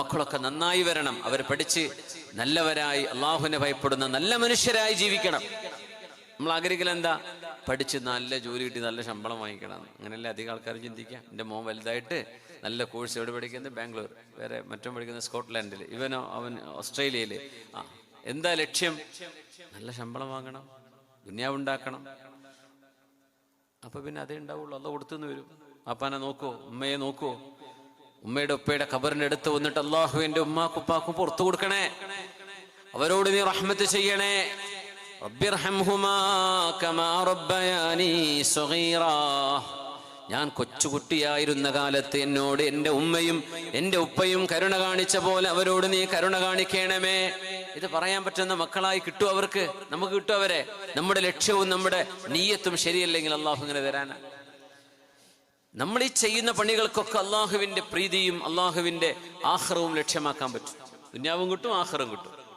മക്കളൊക്കെ നന്നായി വരണം. അവർ പഠിച്ച് നല്ലവരായി അള്ളാഹുവിനെ ഭയപ്പെടുന്ന നല്ല മനുഷ്യരായി ജീവിക്കണം. നമ്മൾ ആഗ്രഹിക്കൽ എന്താ? പഠിച്ച് നല്ല ജോലി കിട്ടി നല്ല ശമ്പളം വാങ്ങിക്കണം. അങ്ങനെയല്ലേ അധികം ആൾക്കാർ ചിന്തിക്കാം എന്റെ മോൻ വലുതായിട്ട് നല്ല കോഴ്സ് എവിടെ പഠിക്കുന്നത്? ബാംഗ്ലൂർ. വേറെ മറ്റും പഠിക്കുന്നത് സ്കോട്ട്ലാൻഡിൽ ഇവനോ അവൻ ഓസ്ട്രേലിയയിൽ ആ എന്താ ലക്ഷ്യം? നല്ല ശമ്പളം വാങ്ങണം. ദുനിയാവുണ്ടാക്കണം അപ്പൊ പിന്നെ അതേ ഉണ്ടാവുള്ളൂ. അതോ കൊടുത്തുനിന്ന് വരും. അപ്പാനെ നോക്കോ ഉമ്മയെ നോക്കോ. ഉമ്മയുടെ ഉപ്പയുടെ ഖബറിന്റെ അടുത്ത് വന്നിട്ട് ഉമ്മ ഉപ്പാക്കും പുറത്തു കൊടുക്കണേ. അവരോട് നീ റഹ്മത്ത് ചെയ്യണേ. ഞാൻ കൊച്ചുകുട്ടിയായിരുന്ന കാലത്ത് എന്നോട് എന്റെ ഉമ്മയും എന്റെ ഉപ്പയും കരുണ കാണിച്ച പോലെ അവരോട് നീ കരുണ കാണിക്കണമേ. ഇത് പറയാൻ പറ്റുന്ന മക്കളായി കിട്ടും അവർക്ക്. നമുക്ക് കിട്ടും അവരെ. നമ്മുടെ ലക്ഷ്യവും നമ്മുടെ നീയത്തും ശരിയല്ലെങ്കിൽ അള്ളാഹു ഇങ്ങനെ തരാനാ. നമ്മൾ ഈ ചെയ്യുന്ന പണികൾക്കൊക്കെ അള്ളാഹുവിന്റെ പ്രീതിയും അള്ളാഹുവിന്റെ ആഹ്റവും ലക്ഷ്യമാക്കാൻ പറ്റും. ദുന്യാവും കിട്ടും ആഹ്റവും കിട്ടും.